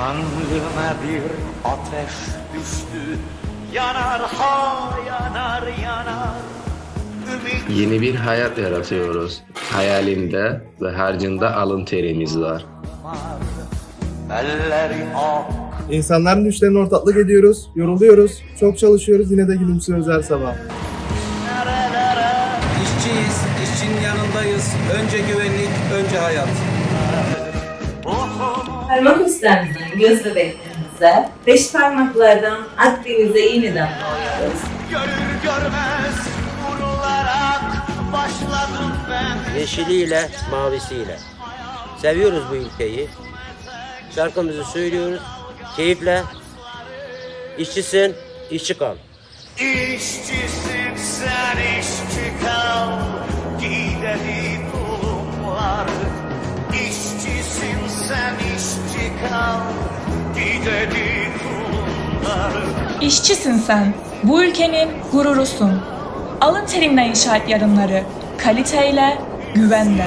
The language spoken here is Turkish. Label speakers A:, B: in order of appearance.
A: Gönlüme bir ateş düştü Yanar ha yanar yanar Ümit
B: Yeni bir hayat yaratıyoruz. Hayalinde ve harcında alın terimiz var.
A: var Elleri ak
C: İnsanların düşlerine ortaklık ediyoruz, yoruluyoruz, çok çalışıyoruz yine de gülümsüyoruz her sabah.
A: nerelere
D: İşçiyiz, işçinin yanındayız. Önce güvenlik, önce hayat.
E: Parmak uçlarınızdan göz bebeklerinize, beş parmaklardan Akdeniz'e yeniden doğuyoruz.
A: görür görmez vurularak başladım ben
F: yeşiliyle, mavisiyle. Seviyoruz bu ülkeyi. Şarkımızı söylüyoruz. Keyifle. İşçisin, işçi kal.
A: İşçisin İşçisin sen,
G: bu ülkenin gururusun. Alın terinle inşaat yarınları, kaliteyle, güvenle.